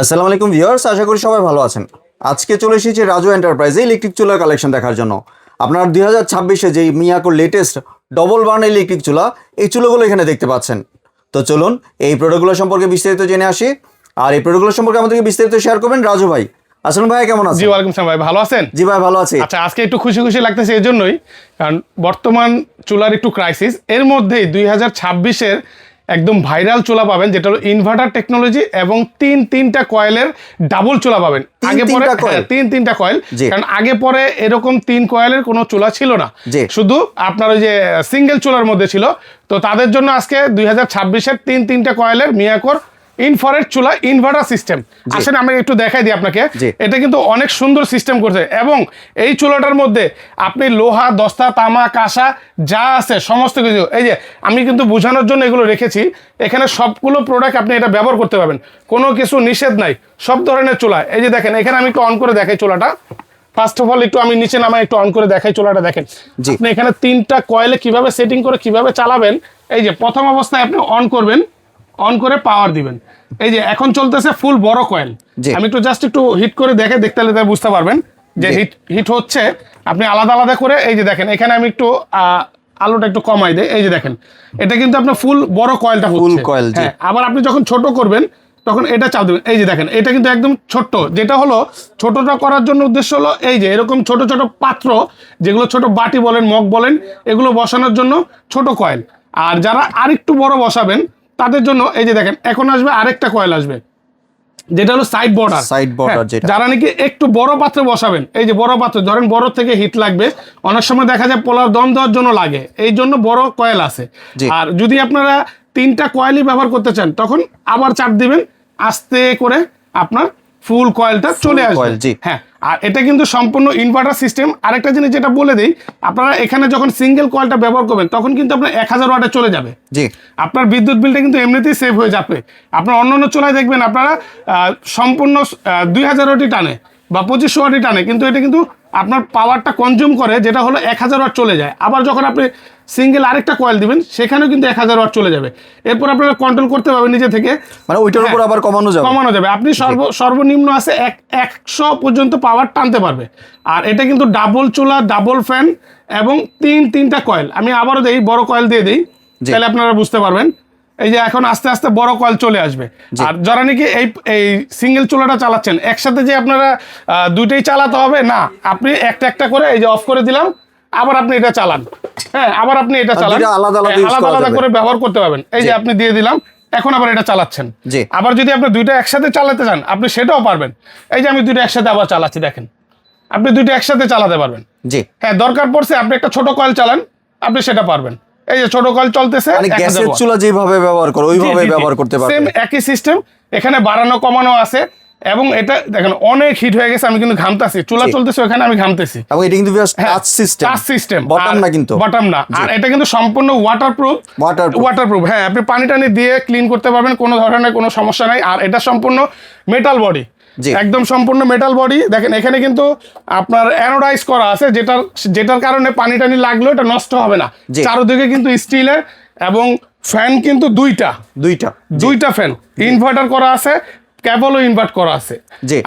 আসসালামু আলাইকুম ভিউয়ার্স আশা করি সবাই ভালো আছেন। আজকে চলে এসেছি রাজু এন্টারপ্রাইজে ইলেকট্রিক চুলার কালেকশন দেখার জন্য। আপনার দুই হাজার ছাব্বিশে যে মিয়াকোর লেটেস্ট ডবল বার্ন ইলেকট্রিক চুলা এই চুলাগুলো এখানে দেখতে পাচ্ছেন। তো চলুন এই প্রোডাক্টগুলো সম্পর্কে বিস্তারিত জেনে আসি। আর এই প্রোডাক্টগুলো সম্পর্কে আমাদেরকে বিস্তারিত শেয়ার করবেন রাজু ভাই। আসসালাম ভাই কেমন জি আছেন ওয়ালাইকুম সালাম ভাই ভালো আছেন? জি ভাই ভালো আছি। আচ্ছা আজকে একটু খুশি খুশি লাগতেছে এই জন্যই কারণ বর্তমান চুলার একটু ক্রাইসিস এর মধ্যেই দুই হাজার ছাব্বিশের একদম ভাইরাল চোলা পাবেন যেটা হলো ইনভার্টার টেকনোলজি এবং তিন তিনটা কয়েলের ডাবল চোলা পাবেন। আগে পরে? হ্যাঁ, তিন তিনটা কয়েল। কারণ আগে পরে এরকম তিন কয়েলের কোনো চোলা ছিল না। শুধু আপনার ওই যে সিঙ্গেল চোলার মধ্যে ছিল। তো তাদের জন্য আজকে দুই হাজার ছাব্বিশের তিন তিনটা কয়েলের মিয়াকোর ইনফারেট চুলা ইনভার্টার সিস্টেম। আসেন আমি একটু দেখাই দিই আপনাকে। এটা কিন্তু অনেক সুন্দর সিস্টেম করছে এবং এই চুলাটার মধ্যে আপনি লোহা দস্তা তামা কাঁসা যা আছে সমস্ত কিছু। এই যে আমি কিন্তু বোঝানোর জন্য এগুলো রেখেছি। এখানে সবগুলো প্রোডাক্ট আপনি এটা ব্যবহার করতে পারবেন। কোনো কিছু নিষেধ নাই। সব ধরনের চুলা। এই যে দেখেন এখানে আমি একটু অন করে দেখাই চুলাটা। ফার্স্ট অফ অল একটু আমি নিচে নামাই একটু অন করে দেখাই চুলাটা দেখেন। আপনি এখানে তিনটা কয়েলে কীভাবে সেটিং করে কীভাবে চালাবেন এই যে প্রথম অবস্থায় আপনি অন করবেন। অন করে পাওয়ার দিবেন। এই যে এখন চলতেছে ফুল বড় কয়েল আমি একটু জাস্ট একটু হিট করে দেখে দেখতে হলে বুঝতে পারবেন যে হিট হিট হচ্ছে। আপনি আলাদা আলাদা করে এই যে দেখেন এখানে আমি একটু আলোটা একটু কমাই দেই। এই যে দেখেন এটা কিন্তু আপনার ফুল বড় কয়েলটা ফুল কয়েল হ্যাঁ আবার আপনি যখন ছোট করবেন তখন এটা চাপ দেবেন। এই যে দেখেন এটা কিন্তু একদম ছোট্ট। যেটা হলো ছোটটা করার জন্য উদ্দেশ্য হলো এই যে এরকম ছোট ছোট পাত্র যেগুলো ছোট বাটি বলেন মগ বলেন এগুলো বসানোর জন্য ছোট কয়েল আর যারা আরেকটু বড় বসাবেন তাদের জন্য এই যে দেখেন এখন আসবে আরেকটা কয়েল আসবে। যেটা হলো সাইড বর্ডার সাইড বর্ডার যেটা। যারা নাকি একটু বড় পাত্রে বসাবেন এই যে বড় পাত্র ধরেন বড় থেকে হিট লাগবে অনেক সময় দেখা যায় পোলার দম দেওয়ার জন্য লাগে এই জন্য বড় কয়েল আছে। আর যদি আপনারা তিনটা কয়েলই ব্যবহার করতে চান তখন আবার চাপ দিবেন আস্তে করে আপনার ফুল কয়েলটা চলে আসবে। হ্যাঁ আর এটা কিন্তু সম্পূর্ণ ইনভার্টার সিস্টেম আরেকটা জিনিস যেটা বলে দেই আপনারা এখানে যখন সিঙ্গেল কয়েলটা ব্যবহার করবেন তখন কিন্তু আপনার এক হাজার ওয়াটে চলে যাবে। জি। আপনার বিদ্যুৎ বিলটা কিন্তু এমনিতেই সেভ হয়ে যাবে। আপনার অন্য অন্য চোলায় দেখবেন আপনারা সম্পূর্ণ দুই হাজার ওয়াটি টানে বা পঁচিশশো ওয়াটি টানে কিন্তু এটা কিন্তু আপনার পাওয়ারটা কনজিউম করে যেটা হলো এক হাজার ওয়াট চলে যায়। আবার যখন আপনি সিঙ্গেল আরেকটা কয়েল দিবেন সেখানেও কিন্তু এক হাজার ওয়াট চলে যাবে। এরপর আপনারা কন্ট্রোল করতে পারবেন নিজে থেকে। মানে ওইটার উপর আবার কমানো যাবে। কমানো যাবে। আপনি সর্ব সর্বনিম্ন আছে এক একশো পর্যন্ত পাওয়ার টানতে পারবে। আর এটা কিন্তু ডাবল চুলা ডাবল ফ্যান এবং তিন তিনটা কয়েল আমি আবারও দিই বড় কয়েল দিয়ে দিই। তাহলে আপনারা বুঝতে পারবেন। এই যে এখন আস্তে আস্তে বড় কয়েল চলে আসবে। আর যারা নাকি এই এই সিঙ্গেল চুলাটা চালাচ্ছেন একসাথে যে আপনারা দুইটাই চালাতে হবে না। আপনি একটা একটা করে এই যে অফ করে দিলাম আবার আপনি এটা চালান। হ্যাঁ আবার আপনি এটা চালান। আলাদা আলাদা হ্যাঁ। করে ব্যবহার করতে পারবেন। এই যে আপনি দিয়ে দিলাম এখন আবার এটা চালাচ্ছেন। আবার যদি আপনি দুইটা একসাথে চালাতে চান আপনি সেটাও পারবেন। এই যে আমি দুইটা একসাথে আবার চালাচ্ছি দেখেন। আপনি দুইটা একসাথে চালাতে পারবেন। জি। হ্যাঁ দরকার পড়ছে আপনি একটা ছোট কয়েল চালান আপনি সেটা পারবেন। এই যে ছোট কয়েল চলতেছে মানে 1000 গ্যাসের চুলা যেভাবে ব্যবহার করো ওইভাবে। ব্যবহার করতে সেম পারবে একই সিস্টেম এখানে বাড়ানো কমানো আছে এবং এটা দেখেন অনেক হিট হয়ে গেছে আমি কিন্তু ঘামতাছি। চুলা। চলতেছে ওখানে আমি ঘামতেছি। এবং এটা কিন্তু touch system touch system bottom না কিন্তু। বটম না। আর এটা কিন্তু সম্পূর্ণ ওয়াটারপ্রুফ Waterproof। ওয়াটারপ্রুফ হ্যাঁ আপনি পানি টানি দিয়ে ক্লিন করতে পারবেন কোনো ধরনের কোনো সমস্যা নাই। আর এটা সম্পূর্ণ মেটাল বডি। একদম সম্পূর্ণ মেটাল বডি দেখেন এখানে কিন্তু আপনার অ্যানোডাইজ করা আছে যেটার যেটার কারণে পানি টানি লাগলেও এটা নষ্ট হবে না। চারোদিকে কিন্তু স্টিলের এবং ফ্যান কিন্তু দুইটা। দুইটা দুইটা ফ্যান ইনভার্টার করা আছে ক্যাবলও ইনভার্ট করা আছে।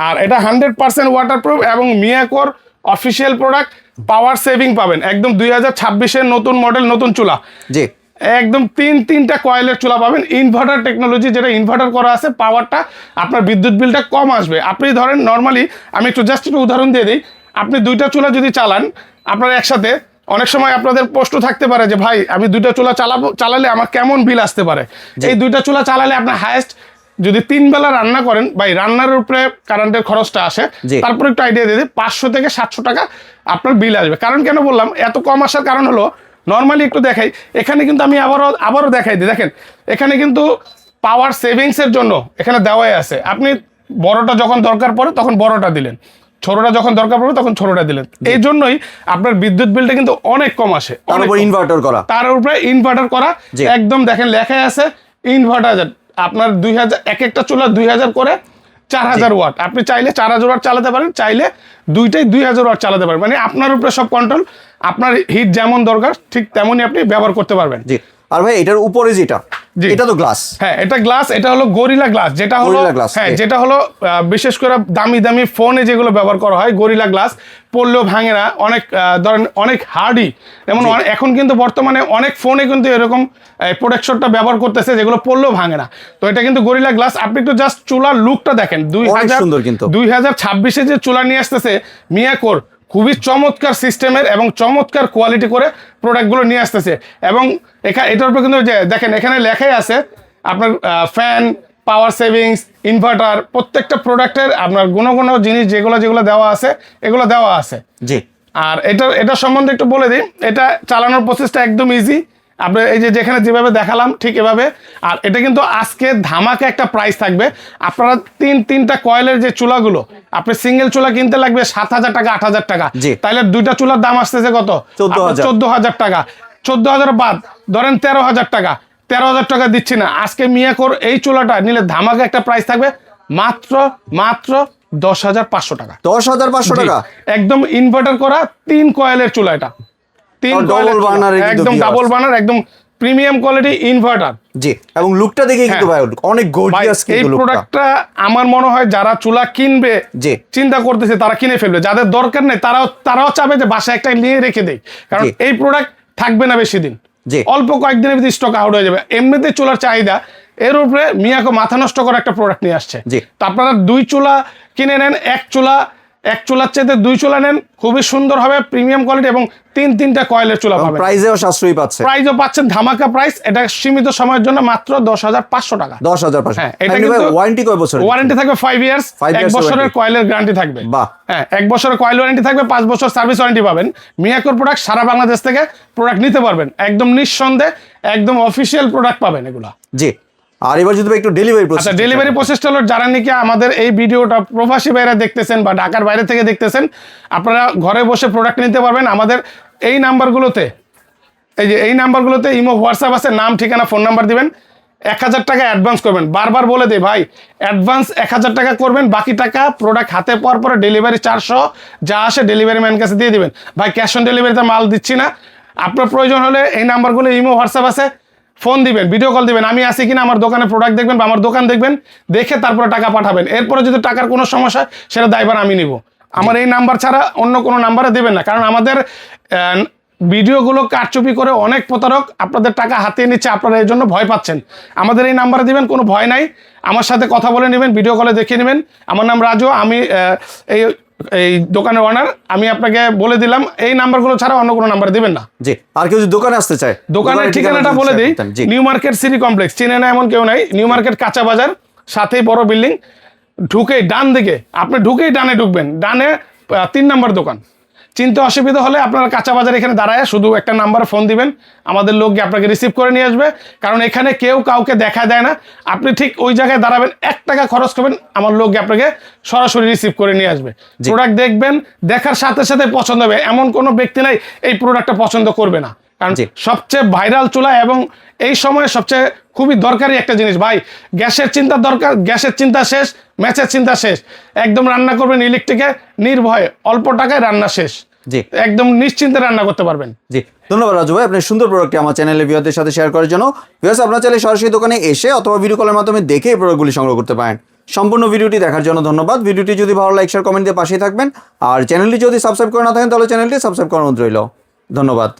আর এটা হান্ড্রেড পার্সেন্ট ওয়াটারপ্রুফ এবং মিয়াকোর অফিসিয়াল প্রোডাক্ট পাওয়ার সেভিং পাবেন। একদম দুই হাজার ছাব্বিশের নতুন মডেল নতুন চুলা। জি। একদম তিন তিনটা কয়েলের চুলা পাবেন। ইনভার্টার টেকনোলজি যেটা ইনভার্টার করা আছে পাওয়ারটা আপনার বিদ্যুৎ বিলটা কম আসবে। আপনি ধরেন নর্মালি আমি একটু জাস্ট একটু উদাহরণ দিয়ে দিই। আপনি দুইটা চুলা যদি চালান আপনার একসাথে অনেক সময় আপনাদের প্রশ্ন থাকতে পারে যে ভাই আমি দুইটা চুলা চালাবো চালালে আমার কেমন বিল আসতে পারে? এই দুইটা চুলা চালালে আপনার হায়েস্ট যদি তিন বেলা রান্না করেন ভাই রান্নার উপরে কারেন্টের খরচটা আসে। তারপর একটু আইডিয়া দিয়ে দিই পাঁচশো থেকে সাতশো টাকা আপনার বিল আসবে। কারণ কেন বললাম এত কম আসার কারণ হলো নর্মালি একটু দেখাই। এখানে কিন্তু আমি আবারও আবারও দেখাই দিই। দেখেন এখানে কিন্তু পাওয়ার সেভিংসের জন্য এখানে দেওয়াই আছে। আপনি বড়টা যখন দরকার পড়ে তখন বড়টা দিলেন। ছোটটা যখন দরকার পড়বে তখন ছোটটা দিলেন। এই জন্যই আপনার বিদ্যুৎ বিলটা কিন্তু অনেক কম আসে। তার অনেক উপর ইনভার্টার করা। তার উপরে ইনভার্টার করা। একদম দেখেন লেখাই আছে ইনভার্টার আপনার দুই হাজার এক একটা চুলা দুই হাজার করে চার হাজার ওয়াট। আপনি চাইলে চার হাজার ওয়াট চালাতে পারেন চাইলে দুইটাই দুই হাজার ওয়াট চালাতে পারেন। মানে আপনার উপরে সব কন্ট্রোল আপনার হিট যেমন দরকার ঠিক তেমনই আপনি ব্যবহার করতে পারবেন। জি। আর ভাই এটার উপরে যেটা। এটা তো গ্লাস হ্যাঁ এটা গ্লাস এটা হলো গরিলা গ্লাস যেটা হলো হ্যাঁ যেটা হলো বিশেষ করে দামি দামি ফোনে যেগুলো ব্যবহার করা হয় গরিলা গ্লাস পড়লেও ভাঙে না। অনেক ধরেন অনেক হার্ডি যেমন এখন কিন্তু বর্তমানে অনেক ফোনে কিন্তু এরকম প্রোটেকশনটা ব্যবহার করতেছে যেগুলো পড়লেও ভাঙে না। তো এটা কিন্তু গরিলা গ্লাস আপনি একটু জাস্ট চুলার লুকটা দেখেন। দুই হাজার কিন্তু। দুই হাজার ছাব্বিশে যে চুলা নিয়ে আসতেছে মিয়াকোর খুবই চমৎকার সিস্টেমের এবং চমৎকার কোয়ালিটি করে প্রোডাক্টগুলো নিয়ে আসতেছে। এবং এখানে এটার উপর কিন্তু যে দেখেন এখানে লেখাই আছে আপনার ফ্যান পাওয়ার সেভিংস ইনভার্টার প্রত্যেকটা প্রোডাক্টের আপনার গুণ গুণ জিনিস যেগুলো যেগুলো দেওয়া আছে এগুলো দেওয়া আছে। জি। আর এটা এটা সম্বন্ধে একটু বলে দিই এটা চালানোর প্রসেসটা একদম ইজি আপনি এই যে যেখানে যেভাবে দেখালাম ঠিক এভাবে। আর এটা কিন্তু আজকে ধামাকা একটা প্রাইস থাকবে। আপনারা তিন তিনটা কয়েলের যে চুলাগুলো আপনি সিঙ্গেল চুলা কিনতে লাগবে সাত হাজার টাকা আট হাজার টাকা। তাহলে দুইটা চুলার দাম আসতেছে কত? 14,000 চোদ্দ হাজার টাকা। চোদ্দ হাজার বাদ ধরেন তেরো হাজার টাকা। তেরো হাজার টাকা দিচ্ছি না। আজকে মিয়াকোর এই চুলাটা নিলে ধামাকা একটা প্রাইস থাকবে মাত্র মাত্র দশ হাজার পাঁচশো টাকা। দশ হাজার পাঁচশো টাকা? একদম ইনভার্টার করা তিন কয়েলের চুলা এটা। তিন এর কিন্তু একদম। ডাবল বার্নার একদম প্রিমিয়াম কোয়ালিটি ইনভার্টার জি এবং লুকটা দেখে কিন্তু ভাই অনেক গর্জিয়াস এই কিন্তু লুকটা প্রোডাক্টটা আমার মনে হয় যারা চুলা কিনবে জি। চিন্তা করতেছে তারা কিনে ফেলবে। যাদের দরকার নেই তারাও তারাও চাবে যে বাসায় একটা নিয়ে রেখে দেয় কারণ এই প্রোডাক্ট থাকবে না বেশি দিন। জি। অল্প কয়েকদিনের ভিতরে স্টক আউট হয়ে যাবে। এমনিতে চুলার চাহিদা এর উপরে মিয়াকো মাথা নষ্ট করা একটা প্রোডাক্ট নিয়ে আসছে। জি। তো আপনারা দুই চুলা কিনে নেন এক চুলা এক চুলার চাইতে দুই চুলা নেন খুবই সুন্দর হবে প্রিমিয়াম কোয়ালিটি এবং তিন তিনটা কয়েলের চুলা পাবেন। প্রাইসেও সাশ্রয়ী পাচ্ছে। প্রাইজও পাচ্ছেন ধামাকা প্রাইস এটা সীমিত সময়ের জন্য মাত্র দশ হাজার পাঁচশো টাকা। দশ হাজার পাঁচশো। হ্যাঁ, এটা কিন্তু ওয়ারেন্টি কয় বছর ওয়ারেন্টি থাকবে ফাইভ ইয়ার্স এক বছরের কয়েলের গ্যারান্টি থাকবে। বাহ। হ্যাঁ এক বছরের কয়েল ওয়ারেন্টি থাকবে পাঁচ বছর সার্ভিস ওয়ারেন্টি পাবেন। মিয়াকোর প্রোডাক্ট সারা বাংলাদেশ থেকে প্রোডাক্ট নিতে পারবেন। একদম নিঃসন্দেহে একদম অফিসিয়াল প্রোডাক্ট পাবেন এগুলা। জি। আর এবার যদি একটু ডেলিভারি আচ্ছা প্রসেস ডেলিভারি প্রসেসটা হলো যারা নাকি আমাদের এই ভিডিওটা প্রবাসী বাইরে দেখতেছেন বা ঢাকার বাইরে থেকে দেখতেছেন আপনারা ঘরে বসে প্রোডাক্ট নিতে পারবেন। আমাদের এই নাম্বারগুলোতে এই যে এই নাম্বারগুলোতে ইমো হোয়াটসঅ্যাপ আছে নাম ঠিকানা ফোন নাম্বার দিবেন। এক হাজার টাকা অ্যাডভান্স করবেন। বারবার বলে দেয় ভাই অ্যাডভান্স এক হাজার টাকা করবেন বাকি টাকা প্রোডাক্ট হাতে পাওয়ার পরে ডেলিভারি চারশো যা আসে ডেলিভারি ম্যান কাছে দিয়ে দিবেন। ভাই ক্যাশ অন ডেলিভারিতে মাল দিচ্ছি না। আপনার প্রয়োজন হলে এই নাম্বারগুলো ইমো হোয়াটসঅ্যাপ আছে ফোন দিবেন ভিডিও কল দিবেন, আমি আসি কিনা, আমার দোকানে প্রোডাক্ট দেখবেন বা আমার দোকান দেখবেন, দেখে তারপরে টাকা পাঠাবেন। এরপরে যদি টাকার কোনো সমস্যা সেটা দায়ভার আমি নিব। আমার এই নাম্বার ছাড়া অন্য কোনো নাম্বারে দেবেন না, কারণ আমাদের ভিডিওগুলো কারচুপি করে অনেক প্রতারক আপনাদের টাকা হাতিয়ে নিচ্ছে, আপনারা এই জন্য ভয় পাচ্ছেন। আমাদের এই নাম্বারে দিবেন, কোনো ভয় নাই। আমার সাথে কথা বলে নেবেন ভিডিও কলে দেখে নেবেন। আমার নাম রাজু, আমি এই এই দোকানের ওনার আমি আপনাকে বলে দিলাম এই নাম্বারগুলো ছাড়া অন্য কোনো নাম্বার দিবেন না জি আর কেউ যদি দোকানে আসতে চায় দোকানের ঠিকানাটা বলে দিই। নিউ মার্কেট সিটি কমপ্লেক্স চিনে না এমন কেউ নাই নিউ মার্কেট কাঁচা বাজার সাথেই বড় বিল্ডিং ঢুকেই ডান দিকে আপনি ঢুকেই ডানে ঢুকবেন ডানে তিন নাম্বার দোকান চিনতে অসুবিধা হলে আপনারা কাঁচা বাজার এখানে দাঁড়ায় শুধু একটা নাম্বারে ফোন দিবেন। আমাদের লোক আপনাকে রিসিভ করে নিয়ে আসবে। কারণ এখানে কেউ কাউকে দেখা দেয় না। আপনি ঠিক ওই জায়গায় দাঁড়াবেন এক টাকা খরচ করবেন আমার লোক গিয়ে আপনাকে সরাসরি রিসিভ করে নিয়ে আসবে। প্রোডাক্ট দেখবেন দেখার সাথে সাথে পছন্দ হবে। এমন কোনো ব্যক্তি নাই এই প্রোডাক্টটা পছন্দ করবে না। কারণ। সবচেয়ে ভাইরাল চুলা এবং এই সময়ে সবচেয়ে খুবই দরকারি একটা জিনিস। ভাই গ্যাসের চিন্তা দরকার গ্যাসের চিন্তা শেষ ম্যাচের চিন্তা শেষ। একদম রান্না করবেন ইলেকট্রিকে নির্ভয়ে অল্প টাকায় রান্না শেষ। জি। একদম নিশ্চিন্তে রান্না করতে পারবেন। জি। ধন্যবাদ রাজু ভাই আপনার সুন্দর প্রোডাক্টটি আমার চ্যানেলে ভিওদের সাথে শেয়ার করার জন্য। ভিওস আপনার চাইলে সরাসরি দোকানে এসে অথবা ভিডিও কলের মাধ্যমে দেখে এই প্রোডাক্টগুলি সংগ্রহ করতে পারেন। সম্পূর্ণ ভিডিওটি দেখার জন্য ধন্যবাদ। ভিডিওটি যদি ভালো লাইক শেয়ার কমেন্ট দিয়ে পাশেই থাকবেন। আর চ্যানেলটি যদি সাবস্ক্রাইব করে না থাকেন তাহলে চ্যানেলটি সাবস্ক্রাইব করার অনুরোধ রইল। ধন্যবাদ।